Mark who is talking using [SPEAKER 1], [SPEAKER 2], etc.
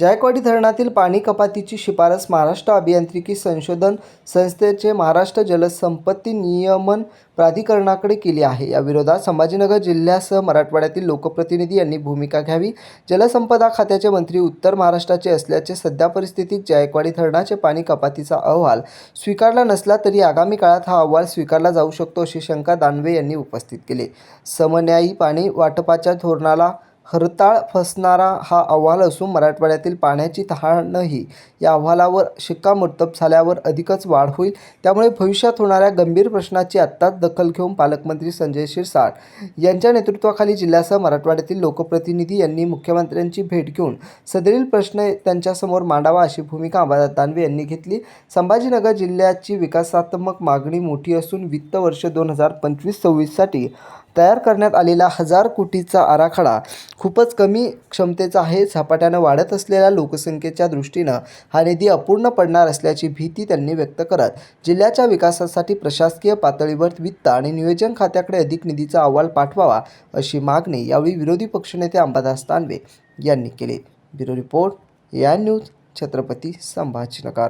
[SPEAKER 1] जायकवाडी धरणातील पाणी कपातीची शिफारस महाराष्ट्र अभियांत्रिकी संशोधन संस्थेचे महाराष्ट्र जलसंपत्ती नियमन प्राधिकरणाकडे केली आहे. या विरोधात संभाजीनगर जिल्ह्यासह मराठवाड्यातील लोकप्रतिनिधी यांनी भूमिका घ्यावी. जलसंपदा खात्याचे मंत्री उत्तर महाराष्ट्राचे असल्याचे सध्या परिस्थितीत जायकवाडी धरणाचे पाणी कपातीचा अहवाल स्वीकारला नसला तरी आगामी काळात हा अहवाल स्वीकारला जाऊ शकतो अशी शंका दानवे यांनी उपस्थित केली. समन्यायी पाणी वाटपाच्या धोरणाला हरताळ फसणारा हा अहवाल असून मराठवाड्यातील पाण्याची तहानही या अहवालावर शिक्कामोर्तब झाल्यावर अधिकच वाढ होईल. त्यामुळे भविष्यात होणाऱ्या गंभीर प्रश्नाची आत्ताच दखल घेऊन पालकमंत्री संजय शिरसाट यांच्या नेतृत्वाखाली जिल्ह्यासह मराठवाड्यातील लोकप्रतिनिधी यांनी मुख्यमंत्र्यांची भेट घेऊन सदरील प्रश्न त्यांच्यासमोर मांडावा अशी भूमिका अंबादास दानवे यांनी घेतली. संभाजीनगर जिल्ह्याची विकासात्मक मागणी मोठी असून वित्त वर्ष दोन हजार पंचवीस सव्वीससाठी तयार करण्यात आलेला हजार कोटीचा आराखडा खूपच कमी क्षमतेचा आहे. झपाट्यानं वाढत असलेल्या लोकसंख्येच्या दृष्टीनं हा निधी अपूर्ण पडणार असल्याची भीती त्यांनी व्यक्त करत जिल्ह्याच्या विकासासाठी प्रशासकीय पातळीवर वित्त आणि नियोजन खात्याकडे अधिक निधीचा अहवाल पाठवावा अशी मागणी यावेळी विरोधी पक्षनेते अंबादास दानवे यांनी केली. ब्युरो रिपोर्ट या न्यूज छत्रपती संभाजीनगर.